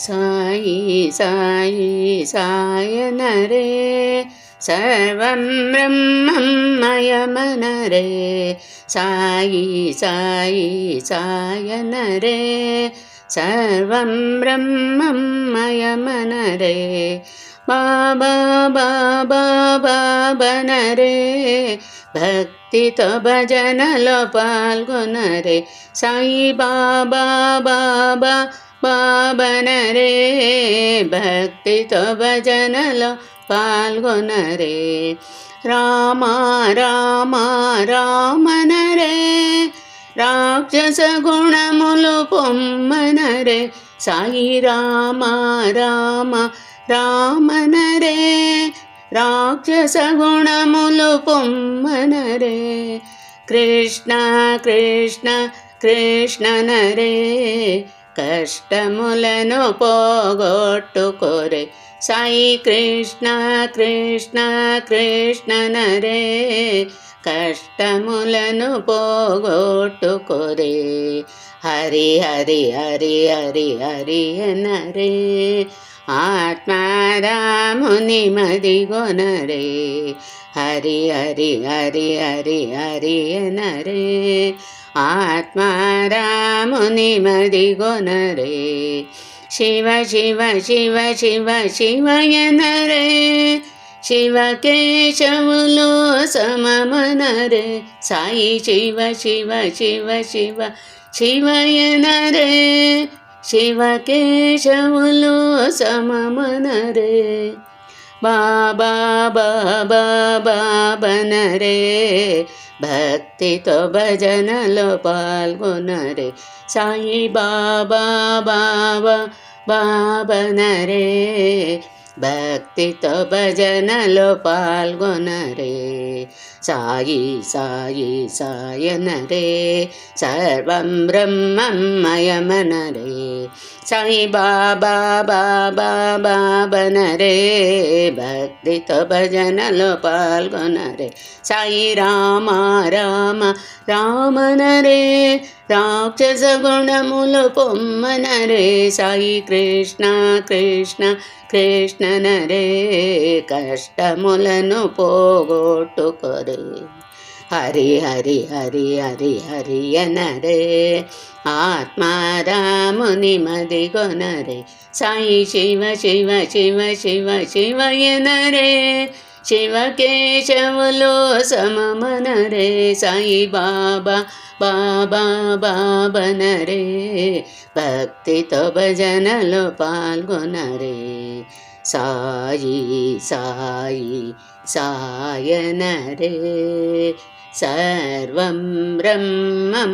సాయి సాయి సాయనరే సర్వం బ్రహ్మం బ్రహ్మమయమనరే సాయి సాయి సాయనరే సర్వం బ్రహ్మం బ్రహ్మమయమనరే బాబా బాబా బాబనరే భక్తితో భజనలో పాల్గొనరే. సాయి బాబా బాబా బాబనరే భక్తితో భజనలో పాల్గొనరే. రామ రామ రామనరే రాక్షస గుణములు పొమ్మనరే. సాయి రామ రామ రామనరే రాక్షస గుణములు పొమ్మనరే. కృష్ణ కృష్ణ కృష్ణనరే కష్టములను పోగొట్టుకోరే. సాయి కృష్ణ కృష్ణ కృష్ణ నరే. కష్టములను పోగొట్టుకోరే. హరి హరి హరి హరి హరి నరే. ఆత్మారాముని మదిగొనరే. హరి హరి హరి హరి హరి నరే. ఆత్మారాముని మదిగొనరే. శివ శివ శివ శివ శివయనరే శివకేశవులు సమమనరే. సాయి శివ శివ శివ శివ శివయనరే శివకేశవులు సమమనరే. బాబా బాబా బాబనరే. భక్తితో భజనలో పాల్గొనరే. సాయి బాబా బాబా బాబనరే. భక్తితో భజనలో పాల్గొనరే. సాయి సాయి సాయనరే. సర్వం బ్రహ్మమయమనరే సాయి బాబా బాబా బాబనరే భక్తితో భజనలో పాల్గొనరే సాయి రామ రామ రామనరే రాక్షస గుణములు పొమ్మనరే సాయి కృష్ణ కృష్ణ కృష్ణనరే కష్టములను పోగొట్టుకొరే హరి హరి హరి హరి హరి అనరే. ఆత్మారాముని మదిగొనరే సాయి శివ శివ శివ శివ శివ ఎనరే. శివకేశవులో సమమనరే. సాయి బాబా బాబా బాబనరే భక్తితో భజనలో పాల్గొనరే. సాయి సాయి సాయనరే సర్వం బ్రహ్మమయమనరే